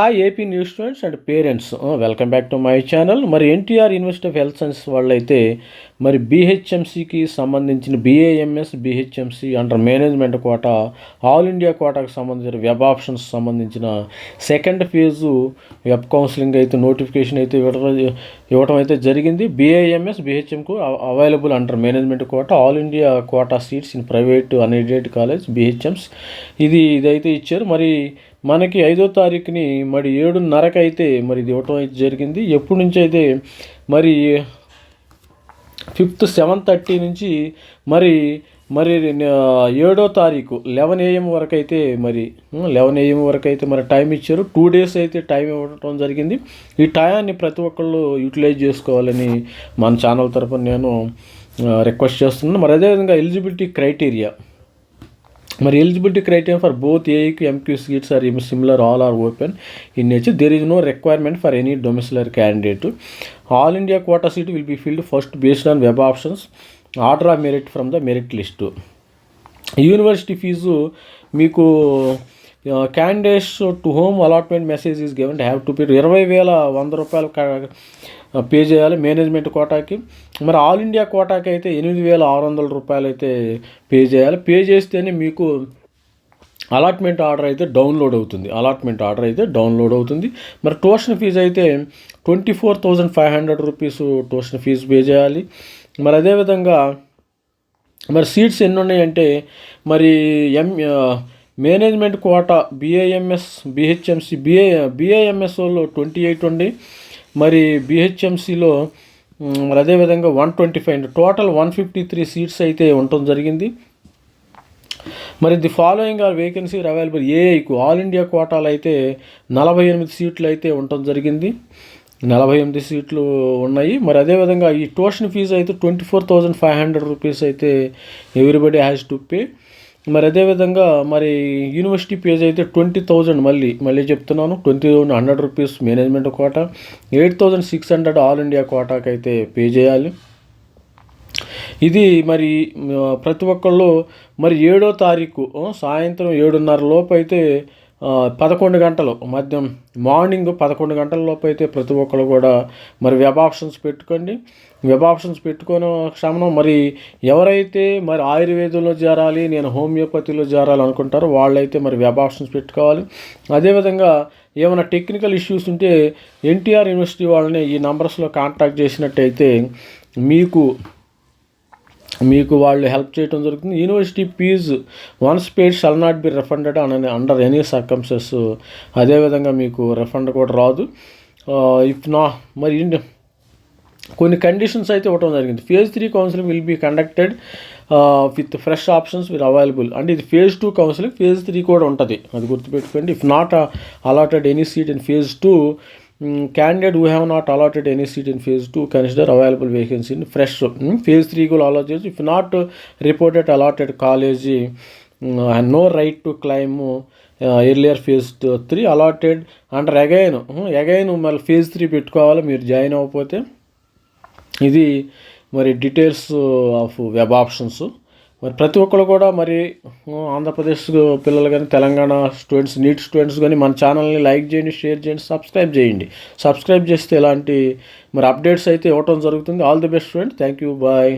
Hi AP news students and parents welcome back to my channel మరి NTR university of health science వాళ్ళైతే మరి బీహెచ్ఎంసీకి సంబంధించిన BAMS BHMC under management quota all India కోటాకు సంబంధించిన web options సంబంధించిన second phase web counselling అయితే notification అయితే ఇవ్వడం ఇవ్వడం అయితే జరిగింది. BAMS బీహెచ్ఎంకు available under management quota all India quota seats in private unaided college BHMS ఇది ఇదైతే ఇచ్చారు. మరి మనకి ఐదో తారీఖుని మరి ఏడున్నరకు అయితే మరి ఇది ఇవ్వటం అయితే జరిగింది. ఎప్పటి నుంచి అయితే మరి ఫిఫ్త్ సెవెన్ థర్టీ నుంచి మరి మరి ఏడో తారీఖు లెవెన్ ఏఎం వరకు అయితే మరి లెవెన్ ఏఎం వరకు అయితే మరి టైం ఇచ్చారు. టూ డేస్ అయితే టైం ఇవ్వడం జరిగింది. ఈ టయాన్ని ప్రతి ఒక్కళ్ళు యూటిలైజ్ చేసుకోవాలని మన ఛానల్ తరఫున నేను రిక్వెస్ట్ చేస్తున్నాను. మరి అదేవిధంగా ఎలిజిబిలిటీ క్రైటీరియా మరి eligibility criteria for both ఏఈకి MQ seats are similar all are open in nature there is no requirement for any domiciler candidate all India quota seat will be filled first based on web options order of merit from the merit list university fee మీకు candidates to whom allotment message is given have to pay ఇరవై వేల వంద రూపాయలు pay uh, చేయాలి. Management కోటాకి. మరి all India కోటాకి అయితే ఎనిమిది వేల ఆరు వందల రూపాయలు అయితే పే చేయాలి. పే చేస్తేనే మీకు అలాట్మెంట్ ఆర్డర్ అయితే డౌన్లోడ్ అవుతుంది. అలాట్మెంట్ ఆర్డర్ అయితే డౌన్లోడ్ అవుతుంది. మరి ట్యూషన్ ఫీజు అయితే twenty four thousand five hundred rupees tuition fee pay చేయాలి. మరి అదేవిధంగా మరి సీట్స్ ఎన్ని ఉన్నాయంటే మరి M management quota BAMS BHMC BA BAMS వాళ్ళు ట్వంటీ ఎయిట్ ఉంది మరి బిహెచ్ఎంసిలో మరి అదేవిధంగా one twenty five total one fifty three seats అయితే ఉండటం జరిగింది. మరి the following are vacancy available? ఏఐకు all India కోటాలు అయితే నలభై ఎనిమిది సీట్లు అయితే ఉండటం జరిగింది. నలభై ఎనిమిది సీట్లు ఉన్నాయి. మరి అదేవిధంగా ఈ ట్యూషన్ ఫీజు అయితే twenty four thousand five hundred rupees అయితే ఎవ్రీబడి హ్యాస్ టు పే మరి అదేవిధంగా మరి యూనివర్సిటీ పేజ్ అయితే ట్వంటీ థౌజండ్ మళ్ళీ మళ్ళీ చెప్తున్నాను. Twenty thousand hundred rupees management quota. Eight thousand six hundred all India కోటాకి అయితే పే చేయాలి. ఇది మరి ప్రతి ఒక్కళ్ళు మరి ఏడో తారీఖు సాయంత్రం ఏడున్నర లోపు అయితే పదకొండు గంటలు మధ్యం మార్నింగ్ పదకొండు గంటల లోపు అయితే ప్రతి ఒక్కరు కూడా మరి వెబ్ ఆప్షన్స్ పెట్టుకోండి. వెబ్ ఆప్షన్స్ పెట్టుకున్న క్షమనం మరి ఎవరైతే మరి ఆయుర్వేదంలో చేరాలి నేను హోమియోపతిలో చేరాలి అనుకుంటారో వాళ్ళైతే మరి వెబ్ ఆప్షన్స్ పెట్టుకోవాలి. అదేవిధంగా ఏమైనా టెక్నికల్ ఇష్యూస్ ఉంటే ఎన్టీఆర్ యూనివర్సిటీ వాళ్ళని ఈ నంబర్స్లో కాంటాక్ట్ చేసినట్టయితే మీకు మీకు వాళ్ళు హెల్ప్ చేయడం జరుగుతుంది. University fee once paid shall not be refunded అనే అండర్ ఎనీ సర్కమ్సెస్ అదేవిధంగా మీకు రిఫండ్ కూడా రాదు. ఇఫ్ నా మరి కొన్ని కండిషన్స్ అయితే ఇవ్వడం జరిగింది. Phase three counselling will be conducted with fresh options will available అంటే ఇది phase two counselling phase three కూడా ఉంటుంది. అది గుర్తుపెట్టుకోండి. If not allotted any seat in phase two candidate who have not allotted any seat in phase two consider available vacancy in fresh phase three కూడా allot చేసి if not reported allotted college no right to claim earlier phase three allotted అంటారు again again మళ్ళీ phase three పెట్టుకోవాలి మీరు join అవ్వకపోతే. ఇది మరి details of web options మరి ప్రతి ఒక్కరు కూడా మరి ఆంధ్రప్రదేశ్ పిల్లలు కానీ తెలంగాణ స్టూడెంట్స్ నీట్ స్టూడెంట్స్ కానీ మన ఛానల్ని లైక్ చేయండి షేర్ చేయండి సబ్స్క్రైబ్ చేయండి. సబ్స్క్రైబ్ చేస్తే ఇలాంటి మరి అప్డేట్స్ అయితే ఇవ్వటం జరుగుతుంది. All the best student thank you bye